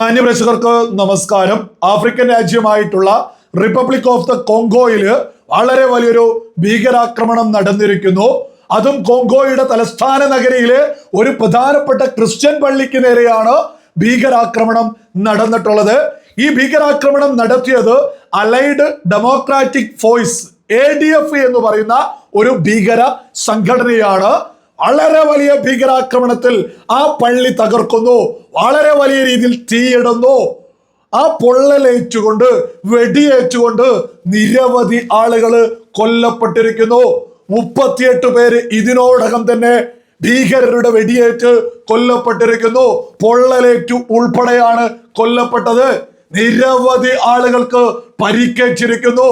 മാന്യപ്രേക്ഷകർക്ക് നമസ്കാരം. ആഫ്രിക്കൻ രാജ്യമായിട്ടുള്ള republic of the കോങ്കോയിൽ വളരെ വലിയൊരു ഭീകരാക്രമണം നടന്നിരിക്കുന്നു. അതും കോങ്കോയുടെ തലസ്ഥാന നഗരിയിലെ ഒരു പ്രധാനപ്പെട്ട ക്രിസ്ത്യൻ പള്ളിക്ക് നേരെയാണ് ഭീകരാക്രമണം നടന്നിട്ടുള്ളത്. ഈ ഭീകരാക്രമണം നടത്തിയത് allied democratic force A D F എന്ന് പറയുന്ന ഒരു ഭീകര സംഘടനയാണ്. വളരെ വലിയ ഭീകരാക്രമണത്തിൽ ആ പള്ളി തകർക്കുന്നു. വളരെ വലിയ രീതിയിൽ തീയിടുന്നു. ആ പൊള്ളലേറ്റുകൊണ്ട് വെടിയേറ്റുകൊണ്ട് നിരവധി ആളുകൾ കൊല്ലപ്പെട്ടിരിക്കുന്നു. മുപ്പത്തിയെട്ട് പേര് ഇതിനോടകം തന്നെ ഭീകരരുടെ വെടിയേറ്റ് കൊല്ലപ്പെട്ടിരിക്കുന്നു. പൊള്ളലേറ്റു ഉൾപ്പെടെയാണ് കൊല്ലപ്പെട്ടത്. നിരവധി ആളുകൾക്ക് പരിക്കേറ്റിരിക്കുന്നു.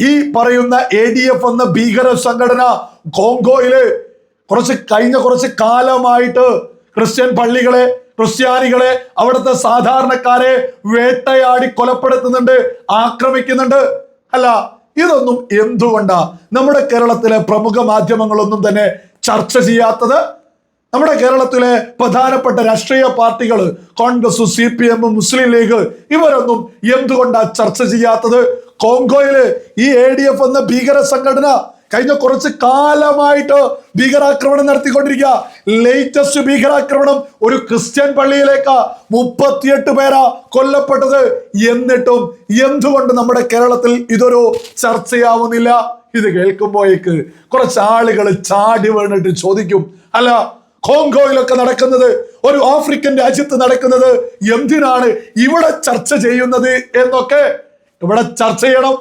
ഈ പറയുന്ന എ ഡി എഫ് എന്ന ഭീകര സംഘടന കോങ്കോയിൽ കുറച്ച് കഴിഞ്ഞ കുറച്ച് കാലമായിട്ട് ക്രിസ്ത്യൻ പള്ളികളെ ക്രിസ്ത്യാനികളെ അവിടുത്തെ സാധാരണക്കാരെ വേട്ടയാടി കൊലപ്പെടുത്തുന്നുണ്ട് ആക്രമിക്കുന്നുണ്ട്. അല്ല ഇതൊന്നും എന്തുകൊണ്ടാ നമ്മുടെ കേരളത്തിലെ പ്രമുഖ മാധ്യമങ്ങളൊന്നും തന്നെ ചർച്ച ചെയ്യാത്തത്? നമ്മുടെ കേരളത്തിലെ പ്രധാനപ്പെട്ട രാഷ്ട്രീയ പാർട്ടികൾ Congress C P M Muslim League ഇവരൊന്നും എന്തുകൊണ്ടാ ചർച്ച ചെയ്യാത്തത്? കോങ്കോയിൽ ഈ എ ഡി എഫ് എന്ന ഭീകര സംഘടന കഴിഞ്ഞ കുറച്ച് കാലമായിട്ട് ഭീകരാക്രമണം നടത്തിക്കൊണ്ടിരിക്കുക. ലേറ്റസ്റ്റ് ഭീകരാക്രമണം ഒരു ക്രിസ്ത്യൻ പള്ളിയിലേക്ക് മുപ്പത്തിയെട്ട് പേരാ കൊല്ലപ്പെട്ടത്. എന്നിട്ടും എന്തുകൊണ്ട് നമ്മുടെ കേരളത്തിൽ ഇതൊരു ചർച്ചയാവുന്നില്ല? ഇത് കേൾക്കുമ്പോഴേക്ക് കുറച്ച് ആളുകൾ ചാടി വീണിട്ട് ചോദിക്കും അല്ല കോങ്കോയിലൊക്കെ നടക്കുന്നത് ഒരു ആഫ്രിക്കൻ രാജ്യത്ത് നടക്കുന്നത് എന്തിനാണ് ഇവിടെ ചർച്ച ചെയ്യുന്നത്? എന്നൊക്കെ ഇവിടെ ചർച്ച ചെയ്യണം.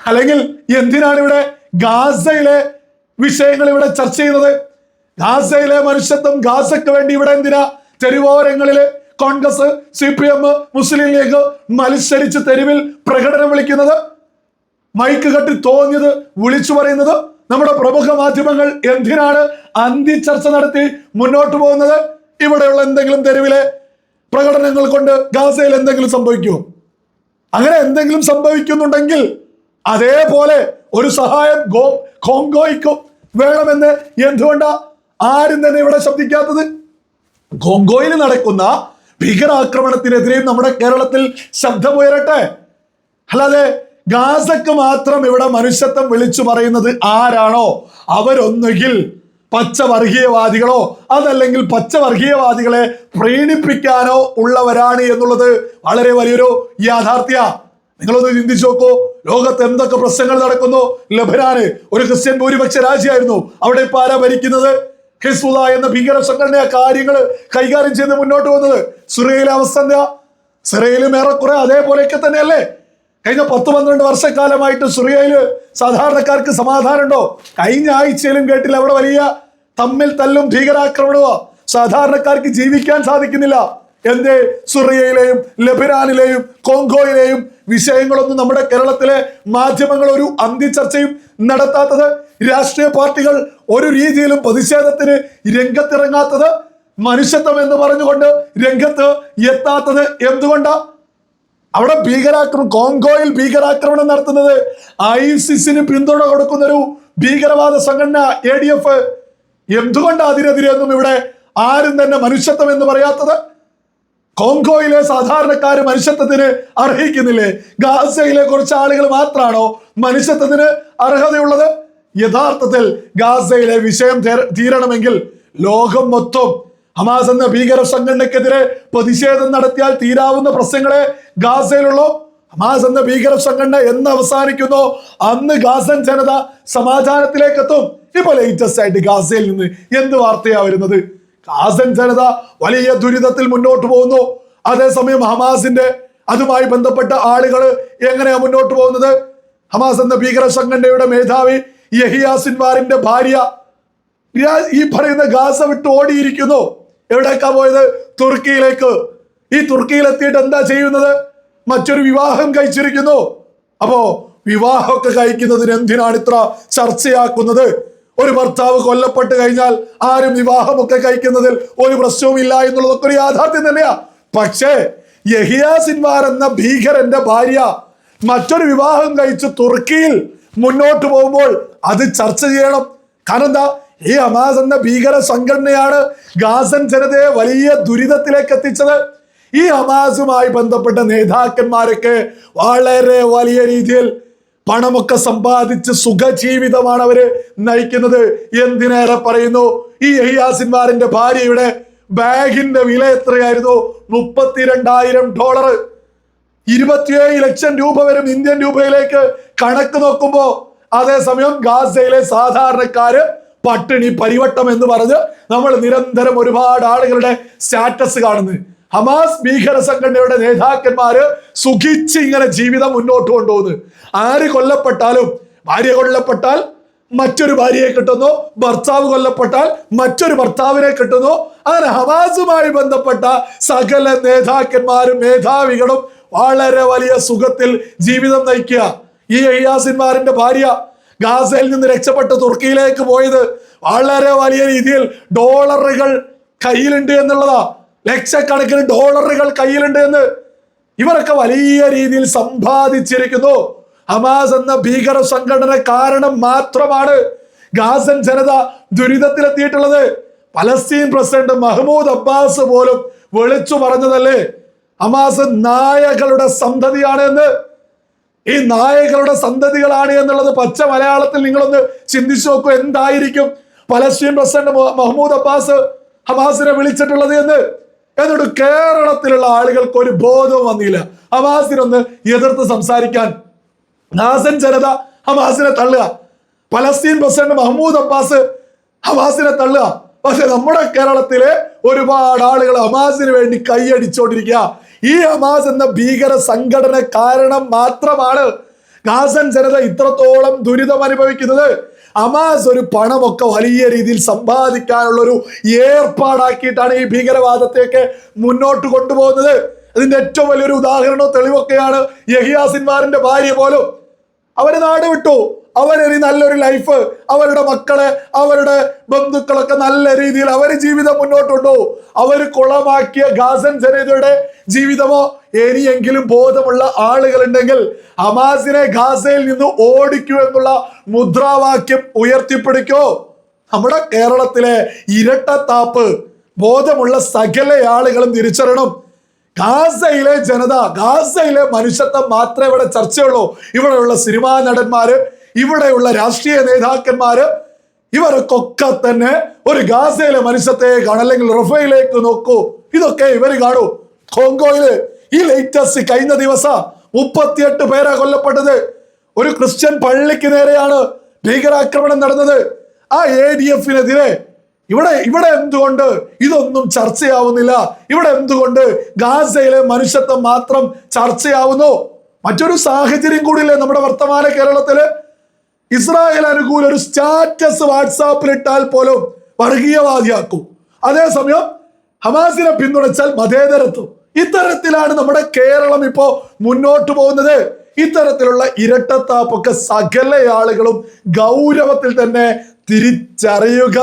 അല്ലെങ്കിൽ എന്തിനാണ് ഇവിടെ ഗാസയിലെ വിഷയങ്ങൾ ഇവിടെ ചർച്ച ചെയ്യുന്നത്? ഗാസയിലെ മനുഷ്യത്വം ഗാസയ്ക്ക് വേണ്ടി ഇവിടെ എന്തിനാ തെരുവോരങ്ങളിൽ Congress C P M Muslim League മത്സരിച്ച് തെരുവിൽ പ്രകടനം വിളിക്കുന്നത്? മൈക്ക് കെട്ടി തോന്നിയത് വിളിച്ചു പറയുന്നത്? നമ്മുടെ പ്രമുഖ മാധ്യമങ്ങൾ എന്തിനാണ് അന്തി ചർച്ച നടത്തി മുന്നോട്ട് പോകുന്നത്? ഇവിടെയുള്ള എന്തെങ്കിലും തെരുവിലെ പ്രകടനങ്ങൾ കൊണ്ട് ഗാസയിൽ എന്തെങ്കിലും സംഭവിക്കുമോ? അങ്ങനെ എന്തെങ്കിലും സംഭവിക്കുന്നുണ്ടെങ്കിൽ അതേപോലെ ഒരു സഹായം ഗോ കോങ്കോയ്ക്കും വേണമെന്ന് എന്തുകൊണ്ടാ ആരും തന്നെ ഇവിടെ ശബ്ദിക്കാത്തത്? കോങ്കോയിൽ നടക്കുന്ന ഭീകരാക്രമണത്തിനെതിരെയും നമ്മുടെ കേരളത്തിൽ ശബ്ദമുയരട്ടെ. അല്ലാതെ ഗാസക്ക് മാത്രം ഇവിടെ മനുഷ്യത്വം വിളിച്ചു പറയുന്നത് ആരാണോ? അവരൊന്നുകിൽ പച്ചവർഗീയവാദികളോ അതല്ലെങ്കിൽ പച്ചവർഗീയവാദികളെ പ്രീണിപ്പിക്കാനോ ഉള്ളവരാണ് എന്നുള്ളത് വളരെ വലിയൊരു യാഥാർത്ഥ്യ. നിങ്ങളൊന്ന് ചിന്തിച്ചു നോക്കൂ. ലോകത്ത് എന്തൊക്കെ പ്രശ്നങ്ങൾ നടക്കുന്നു? ലബനാന് ഒരു ക്രിസ്ത്യൻ ഭൂരിപക്ഷ രാജ്യമായിരുന്നു അവിടെ ഇപ്പൊ ആരാ ഭരിക്കുന്നത്? ഹിസ്ബുല എന്ന ഭീകര സംഘടന കാര്യങ്ങൾ കൈകാര്യം ചെയ്ത് മുന്നോട്ട് വന്നത്. സിറിയയിലെ അവസ്ഥ എന്താ? സിറിയയിലും ഏറെക്കുറെ അതേപോലെയൊക്കെ തന്നെയല്ലേ? കഴിഞ്ഞ പത്ത് പന്ത്രണ്ട് വർഷക്കാലമായിട്ട് സുറിയയിൽ സാധാരണക്കാർക്ക് സമാധാനം ഉണ്ടോ കഴിഞ്ഞ ആഴ്ചയിലും കേട്ടില്ല. അവിടെ വലിയ തമ്മിൽ തല്ലും ഭീകരാക്രമണമോ? സാധാരണക്കാർക്ക് ജീവിക്കാൻ സാധിക്കുന്നില്ല. എന്തേ? സുറിയയിലെയും ലബിനാനിലെയും കോങ്കോയിലെയും വിഷയങ്ങളൊന്നും നമ്മുടെ കേരളത്തിലെ മാധ്യമങ്ങൾ ഒരു അന്തിച്ചർച്ചയും നടത്താത്തത് രാഷ്ട്രീയ പാർട്ടികൾ ഒരു രീതിയിലും പ്രതിഷേധത്തിന് രംഗത്തിറങ്ങാത്തത് മനുഷ്യത്വം എന്ന് പറഞ്ഞുകൊണ്ട് രംഗത്ത് എത്താത്തത് എന്തുകൊണ്ടാ? അവിടെ ഭീകരാക്രമണം കോങ്കോയിൽ ഭീകരാക്രമണം നടത്തുന്നത് ഐസിസിന് പിന്തുണ കൊടുക്കുന്ന ഒരു ഭീകരവാദ സംഘടന എ ഡി എഫ് എന്തുകൊണ്ട് അതിനെതിരെ ഒന്നും ഇവിടെ ആരും തന്നെ മനുഷ്യത്വം എന്ന് പറയാത്തത്? കോങ്കോയിലെ സാധാരണക്കാര് മനുഷ്യത്വത്തിന് അർഹിക്കുന്നില്ലേ? ഗാസയിലെ കുറച്ച് ആളുകൾ മാത്രമാണോ മനുഷ്യത്വത്തിന് അർഹതയുള്ളത്? യഥാർത്ഥത്തിൽ ഗാസയിലെ വിഷയം തീര- തീരണമെങ്കിൽ ലോകം മൊത്തം ഹമാസ് എന്ന ഭീകര സംഘടനക്കെതിരെ പ്രതിഷേധം നടത്തിയാൽ തീരാവുന്ന പ്രശ്നങ്ങളെ ഗാസയിലുള്ളൂ. ഹമാസ് എന്ന ഭീകര സംഘടന എന്ന് അവസാനിക്കുന്നു. അന്ന് ഗാസൻ ജനത സമാധാനത്തിലേക്ക് എത്തും ഇപ്പൊ ലേറ്റസ്റ്റ് ആയിട്ട് ഗാസയിൽ നിന്ന് എന്ത് വാർത്തയാ വരുന്നത്? ഗാസൻ ജനത വലിയ ദുരിതത്തിൽ മുന്നോട്ട് പോകുന്നു. അതേസമയം ഹമാസിന്റെ അതുമായി ബന്ധപ്പെട്ട ആളുകൾ എങ്ങനെയാ മുന്നോട്ട് പോകുന്നത്? ഹമാസ് എന്ന ഭീകര സംഘടനയുടെ മേധാവി യഹിയ സിൻവാറിന്റെ ഭാര്യ ഈ പറയുന്ന ഗാസ വിട്ട് ഓടിയിരിക്കുന്നു. എവിടേക്കാ പോയത്? തുർക്കിയിലേക്ക്. ഈ തുർക്കിയിൽ എത്തിയിട്ട് എന്താ ചെയ്യുന്നത്? മറ്റൊരു വിവാഹം കഴിച്ചിരിക്കുന്നു. അപ്പോ വിവാഹമൊക്കെ കഴിക്കുന്നതിന് എന്തിനാണ് ഇത്ര ചർച്ചയാക്കുന്നത്? ഒരു ഭർത്താവ് കൊല്ലപ്പെട്ട് കഴിഞ്ഞാൽ ആരും വിവാഹമൊക്കെ കഴിക്കുന്നതിൽ ഒരു പ്രശ്നവും ഇല്ല എന്നുള്ളതൊക്കെ ഒരു യാഥാർത്ഥ്യം തന്നെയാ. പക്ഷേ യഹിയാ എന്ന ഭീകരന്റെ ഭാര്യ മറ്റൊരു വിവാഹം കഴിച്ച് തുർക്കിയിൽ മുന്നോട്ട് പോകുമ്പോൾ അത് ചർച്ച ചെയ്യണം. കാരണം എന്താ? ഈ ഹമാസ് എന്ന ഭീകര സംഘടനയാണ് ഗാസൻ ജനതയെ വലിയ ദുരിതത്തിലേക്ക് എത്തിച്ചത്. ഈ ഹമാസുമായി ബന്ധപ്പെട്ട നേതാക്കന്മാരൊക്കെ വളരെ വലിയ രീതിയിൽ പണമൊക്കെ സമ്പാദിച്ച് സുഖജീവിതമാണ് അവർ നയിക്കുന്നത്. എന്തിനേറെ പറയുന്നു? ഈ യഹിയാസിന്മാരിന്റെ ഭാര്യയുടെ ബാഗിന്റെ വില എത്രയായിരുന്നു? മുപ്പത്തിരണ്ടായിരം ഡോളർ ഇരുപത്തിയേഴ് ലക്ഷം രൂപ വരും ഇന്ത്യൻ രൂപയിലേക്ക്. കണക്ക് നോക്കുമ്പോ അതേസമയം ഗാസയിലെ സാധാരണക്കാര് പട്ടിണി പരിവട്ടം എന്ന് പറഞ്ഞ് നമ്മൾ നിരന്തരം ഒരുപാട് ആളുകളുടെ സ്റ്റാറ്റസ് കാണുന്നു. ഹമാസ് ഭീകര സംഘടനയുടെ നേതാക്കന്മാര് സുഖിച്ച് ഇങ്ങനെ ജീവിതം മുന്നോട്ട് കൊണ്ടുപോകുന്നു. ആര് കൊല്ലപ്പെട്ടാലും ഭാര്യ കൊല്ലപ്പെട്ടാൽ മറ്റൊരു ഭാര്യയെ കിട്ടുന്നു ഭർത്താവ് കൊല്ലപ്പെട്ടാൽ മറ്റൊരു ഭർത്താവിനെ കിട്ടുന്നു. അങ്ങനെ ഹമാസുമായി ബന്ധപ്പെട്ട സകല നേതാക്കന്മാരും മേധാവികളും വളരെ വലിയ സുഖത്തിൽ ജീവിതം നയിക്കുക. ഈ അയ്യാസിന്മാരിന്റെ ഭാര്യ ഗാസയിൽ നിന്ന് രക്ഷപ്പെട്ട് തുർക്കിയിലേക്ക് പോയത് വളരെ വലിയ രീതിയിൽ ഡോളറുകൾ കയ്യിലുണ്ട് എന്നുള്ളതാ. ലക്ഷക്കണക്കിന് ഡോളറുകൾ കയ്യിലുണ്ട് എന്ന് ഇവരൊക്കെ വലിയ രീതിയിൽ സമ്പാദിച്ചിരിക്കുന്നു. ഹമാസ് എന്ന ഭീകര സംഘടന കാരണം മാത്രമാണ് ഗാസൻ ജനത ദുരിതത്തിലെത്തിയിട്ടുള്ളത്. പലസ്തീൻ പ്രസിഡന്റ് മഹ്മൂദ് അബ്ബാസ് പോലും വിളിച്ചു പറഞ്ഞതല്ലേ ഹമാസ് നായകളുടെ സന്തതിയാണ് എന്ന്. ഈ നായകളുടെ സന്തതികളാണ് എന്നുള്ളത് പച്ച മലയാളത്തിൽ നിങ്ങളൊന്ന് ചിന്തിച്ചു നോക്കൂ എന്തായിരിക്കും പലസ്തീൻ പ്രസിഡന്റ് മഹ്മൂദ് അബ്ബാസ് ഹമാസിനെ വിളിച്ചിട്ടുള്ളത് എന്ന്. എന്നിട്ട് കേരളത്തിലുള്ള ആളുകൾക്ക് ഒരു ബോധവും വന്നില്ല. ഹമാസിനൊന്ന് എതിർത്ത് സംസാരിക്കാൻ. നാസൻ ജനത ഹമാസിനെ തള്ളുക. പലസ്തീൻ പ്രസിഡന്റ് മഹ്മൂദ് അബ്ബാസ് ഹമാസിനെ തള്ളുക. പക്ഷെ നമ്മുടെ കേരളത്തിലെ ഒരുപാട് ആളുകൾ ഹമാസിന് വേണ്ടി കൈയടിച്ചോണ്ടിരിക്കുക. ഈ ഹമാസ് എന്ന ഭീകര സംഘടന കാരണം മാത്രമാണ് ഗാസൻ ജനത ഇത്രത്തോളം ദുരിതം അനുഭവിക്കുന്നത് അമാസ് ഒരു പണമൊക്കെ വലിയ രീതിയിൽ സമ്പാദിക്കാനുള്ള ഒരു ഏർപ്പാടാക്കിയിട്ടാണ് ഈ ഭീകരവാദത്തെയൊക്കെ മുന്നോട്ട് കൊണ്ടുപോകുന്നത്. അതിന്റെ ഏറ്റവും വലിയൊരു ഉദാഹരണവും തെളിവൊക്കെയാണ് യഹിയാസിന്മാരിന്റെ ഭാര്യ പോലും. അവർ നാട് വിട്ടു. അവരിനി നല്ലൊരു ലൈഫ് അവരുടെ മക്കളെ അവരുടെ ബന്ധുക്കളൊക്കെ നല്ല രീതിയിൽ അവർ ജീവിതം മുന്നോട്ടുണ്ടോ? അവർ കുളമാക്കിയ ഗാസൻ ജനതയുടെ ജീവിതമോ? ഇനിയെങ്കിലും ബോധമുള്ള ആളുകളുണ്ടെങ്കിൽ ഹമാസിനെ ഗാസയിൽ നിന്ന് ഓടിക്കൂ എന്നുള്ള മുദ്രാവാക്യം ഉയർത്തിപ്പിടിക്കോ. നമ്മുടെ കേരളത്തിലെ ഇരട്ടത്താപ്പ് ബോധമുള്ള സകല ആളുകളും തിരിച്ചറിയണം. ഗാസയിലെ ജനത ഗാസയിലെ മനുഷ്യത്വം മാത്രമേ ഇവിടെ ചർച്ചയുള്ളൂ. ഇവിടെയുള്ള സിനിമാ നടന്മാര് ഇവിടെയുള്ള രാഷ്ട്രീയ നേതാക്കന്മാര് ഇവർക്കൊക്കെ തന്നെ ഒരു ഗാസയിലെ മനുഷ്യത്തെ അല്ലെങ്കിൽ റഫയിലേക്ക് നോക്കൂ. ഇതൊക്കെ ഇവർ കാണൂ. കോങ്കോയിൽ ഈ ലേറ്റസ്റ്റ് കഴിഞ്ഞ ദിവസം മുപ്പത്തിയെട്ട് പേരാ കൊല്ലപ്പെട്ടത്. ഒരു ക്രിസ്ത്യൻ പള്ളിക്ക് നേരെയാണ് ഭീകരാക്രമണം നടന്നത്. ആ എ ഡി എഫിനെതിരെ ഇവിടെ ഇവിടെ എന്തുകൊണ്ട് ഇതൊന്നും ചർച്ചയാവുന്നില്ല? ഇവിടെ എന്തുകൊണ്ട് ഗാസയിലെ മനുഷ്യത്വം മാത്രം ചർച്ചയാവുന്നു? മറ്റൊരു സാഹചര്യം കൂടിയില്ലേ നമ്മുടെ വർത്തമാന കേരളത്തിൽ? ഇസ്രായേൽ അനുകൂല ഒരു സ്റ്റാറ്റസ് വാട്സാപ്പിൽ ഇട്ടാൽ പോലും വർഗീയവാദിയാക്കും. അതേസമയം ഹമാസിനെ പിന്തുണച്ചാൽ മതേതരത്വം. ഇത്തരത്തിലാണ് നമ്മുടെ കേരളം ഇപ്പോ മുന്നോട്ട് പോകുന്നത്. ഇത്തരത്തിലുള്ള ഇരട്ടത്താപ്പൊക്കെ സകല ആളുകളും ഗൗരവത്തിൽ തന്നെ തിരിച്ചറിയുക.